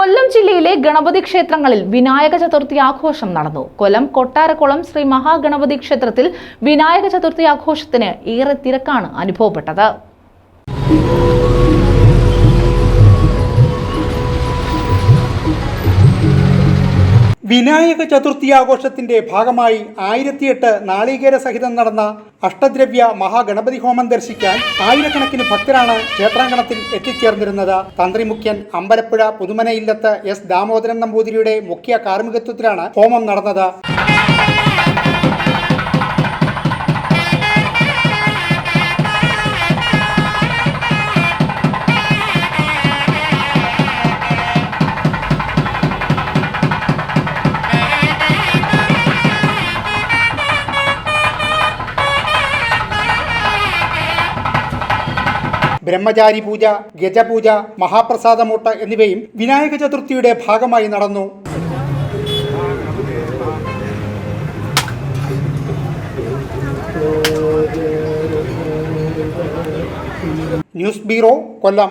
കൊല്ലം ജില്ലയിലെ ഗണപതി ക്ഷേത്രങ്ങളിൽ വിനായക ചതുർത്ഥി ആഘോഷം നടന്നു. കൊല്ലം കൊട്ടാരക്കുളം ശ്രീ മഹാഗണപതി ക്ഷേത്രത്തിൽ വിനായക ചതുർത്ഥി ആഘോഷത്തിന് ഏറെ തിരക്കാണ് അനുഭവപ്പെട്ടത്. വിനായക ചതുർത്ഥി ആഘോഷത്തിന്റെ ഭാഗമായി ആയിരത്തിയെട്ട് നാളികേര സഹിതം നടന്ന അഷ്ടദ്രവ്യ മഹാഗണപതി ഹോമം ദർശിക്കാൻ ആയിരക്കണക്കിന് ഭക്തരാണ് ക്ഷേത്രാങ്കണത്തിൽ എത്തിച്ചേർന്നിരുന്നത്. തന്ത്രി മുഖ്യൻ അമ്പലപ്പുഴ പുതുമന ഇല്ലത്ത് എസ് ദാമോദരൻ നമ്പൂതിരിയുടെ മുഖ്യ കാർമ്മികത്വത്തിലാണ് ഹോമം നടന്നത്. ബ്രഹ്മചാരി പൂജ ഗജപൂജ മഹാപ്രസാദമൂട്ട് എന്നിവയും വിനായക ചതുർത്ഥിയുടെ ഭാഗമായി നടന്നു. News bureau Kollam.